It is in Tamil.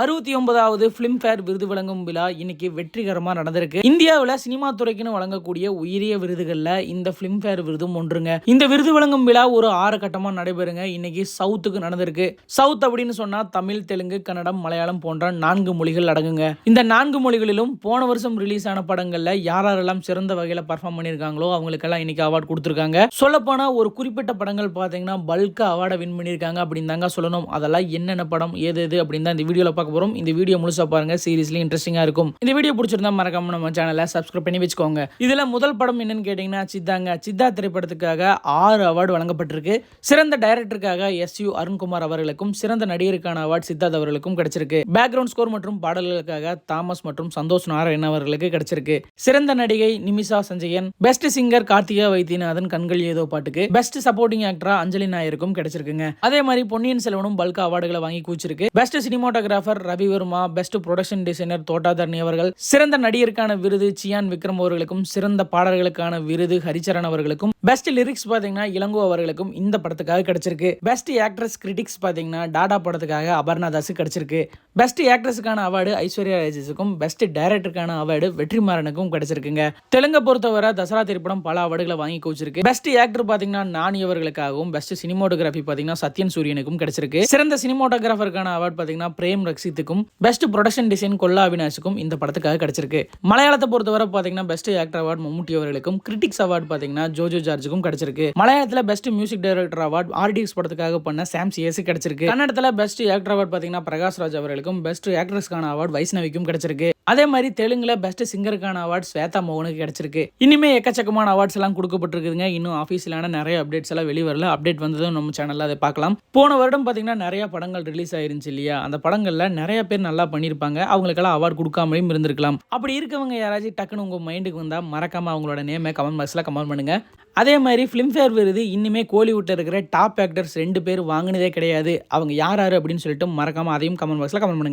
அறுபத்தி ஒன்பதாவது பிலிம்ஃபேர் விருது வழங்கும் விழா இன்னைக்கு வெற்றிகரமாக நடந்திருக்கு. இந்தியாவில் சினிமா துறைக்குன்னு வழங்கக்கூடிய உயரிய விருதுகளில் இந்த பிலிம்ஃபேர் விருதும் ஒன்றுங்க. இந்த விருது வழங்கும் விழா ஒரு ஆறு கட்டமாக நடைபெறுங்க. இன்னைக்கு சவுத்துக்கு நடந்திருக்கு. சவுத் அப்படின்னு சொன்னால் தமிழ் தெலுங்கு கன்னடம் மலையாளம் போன்ற நான்கு மொழிகள் அடங்குங்க. இந்த நான்கு மொழிகளிலும் போன வருஷம் ரிலீஸ் ஆன படங்களில் யார் யாரெல்லாம் சிறந்த வகையில் பர்ஃபார்ம் பண்ணியிருக்காங்களோ அவங்களுக்கெல்லாம் இன்னைக்கு அவார்டு கொடுத்துருக்காங்க. சொல்லப்போனால் ஒரு குறிப்பிட்ட படங்கள் பார்த்தீங்கன்னா பல்காக அவார்டை வின் பண்ணியிருக்காங்க அப்படின்னு தாங்க சொல்லணும். அதெல்லாம் என்னென்ன படம் ஏது எது அப்படின்னு தான் இந்த வீடியோவில் பார்க்க போகிறோம் இந்த வீடியோ முழுசா பாருங்க. சீரியஸ்லி இன்ட்ரெஸ்டிங்காக இருக்கும். இந்த வீடியோ பிடிச்சிருந்தா மறக்காம நம்ம சேனலை சப்ஸ்கிரைப் பண்ணி வச்சுக்கோங்க. இதில் முதல் படம் என்னன்னு கேட்டிங்கன்னா சித்தாங்க. சித்தா திரைப்படத்துக்காக ஆறு அவார்டு வழங்கப்பட்டிருக்கு. சிறந்த டைரக்டருக்காக எஸ் யு அருண்குமார் அவர்களுக்கும் சிறந்த நடிகருக்கான அவார்டு சித்தார்த் அவர்களுக்கும் கிடைச்சிருக்கு. பேக்ரவுண்ட் ஸ்கோர் மற்றும் பாடல்களுக்காக தாமஸ் மற்றும் சந்தோஷ் நாராயண் அவர்களுக்கு கிடைச்சிருக்கு. சிறந்த நடிகை நிமிஷா சஞ்சயன் பெஸ்ட் சிங்கர் கார்த்திகா வைத்தியநாதன் கண்கள் ஏதோ பாட்டுக்கு பெஸ்ட் சப்போர்ட்டிங் ஆக்டரா அஞ்சலி நாயருக்கும் கிடைச்சிருக்குங்க. அதே மாதிரி பொன்னியின் செல்வனும் பல்கா அவார்டுகளை வாங்கி கூச்சிருக்கு best cinematographer Ravi Ravi Varma best production designer Thota Tharani அவர்கள் சிறந்த நடிகருக்கான விருது சியான் விக்ரம் அவர்களுக்கும் சிறந்த பாடல்களுக்கான விருது ஹரிச்சரன் அவர்களுக்கும் பெஸ்ட் லிரிக்ஸ் பாத்தீங்கன்னா இளங்கோ அவர்களுக்கும் இந்த படத்துக்காக கிடைச்சிருக்கு. பெஸ்ட் ஆக்ட்ரஸ் கிரிட்டிக்ஸ் பாத்தீங்கன்னா டாடா படத்துக்காக அபர்ணா தாஸ் கிடைச்சிருக்கு. பெஸ்ட் ஆக்ட்ரஸுக்கான அவார்டு ஐஸ்வர்யா ராஜேஷுக்கும் பெஸ்ட் டைரக்டருக்கான அவார்டு வெற்றிமாறனுக்கும் கிடைச்சிருக்குங்க. தெலுங்கை பொறுத்தவரை தசரா திரைப்படம் பல அவார்டுகளை வாங்கி குவிச்சிருக்கு பெஸ்ட் ஆக்டர் பாத்தீங்கன்னா நானி அவர்களுக்காகவும் பெஸ்ட் சினிமோட்டோகிராஃபி பாத்தீங்கன்னா சத்யன் சூரியனுக்கும் கிடைச்சிருக்கு. சிறந்த சினிமோட்டோகிராஃபருக்கான அவார்டு பாத்தீங்கன்னா பிரேம் ரக்ஷித்துக்கும் பெஸ்ட் ப்ரொடக்ஷன் டிசைன் கொல்லா அவினாஷுக்கும் இந்த படத்துக்காக கிடைச்சிருக்கு. மலையாளத்தை பொறுத்தவரை பாத்தீங்கன்னா பெஸ்ட் ஆக்டர் அவார்டு மம்முட்டி அவர்களுக்கும் கிரிட்டிக்ஸ் அவார்டு பாத்தீங்கன்னா ஜோஜோ ஜார்ஜுக்கும் கிடைச்சிருக்கு. மலையாளத்துல best music director award RDX படத்துக்காக பண்ண சாம் சிஎஸ் கிடைச்சிருக்கு. கன்னடத்தில் பெஸ்ட் ஆக்டர் அவார்டு பாத்தீங்கன்னா பிரகாஷ் ராஜ் அவர்களுக்கும் பெஸ்ட் ஆக்ட்ரஸ்க்கான அவார்டு வைஷ்ணவிக்கும் கிடைச்சிருக்கு. அதே மாதிரி தெலுங்குல பெஸ்ட் சிங்கருக்கான அவார்ட் ஸ்வேதா மோகனுக்கு கிடைச்சிருக்கு. இனிமே எக்கச்சக்கமான அவார்ட்ஸ் எல்லாம் கொடுக்கப்பட்டிருக்குதுங்க. இன்னும் ஆஃபீஸிலான நிறைய அப்டேட்ஸ் எல்லாம் வெளிவரல அப்டேட் வந்ததும் நம்ம சேனல்ல அதை பார்க்கலாம். போன வருடம் பார்த்தீங்கன்னா நிறைய படங்கள் ரிலீஸ் ஆயிருந்துச்சு இல்லையா? அந்த படங்கள்ல நிறைய பேர் நல்லா பண்ணியிருப்பாங்க. அவங்களுக்கெல்லாம் அவார்ட் கொடுக்காமலையும் இருந்திருக்கலாம். அப்படி இருக்கவங்க யாராச்சும் டக்குன்னு உங்க மைண்டுக்கு வந்தா மறக்காம அவங்களோட நேமை கமெண்ட் பாக்ஸ்ல கமெண்ட் பண்ணுங்க. அதே மாதிரி ஃபிலிம்ஃபேர் விருது இன்னுமே கோலிவுட்டில் இருக்கிற டாப் ஆக்டர்ஸ் ரெண்டு பேர் வாங்கினதே கிடையாது. அவங்க யார் யார் அப்படின்னு சொல்லிட்டு மறக்காம அதையும் கமெண்ட் பாக்ஸில் கமெண்ட் பண்ணுங்க.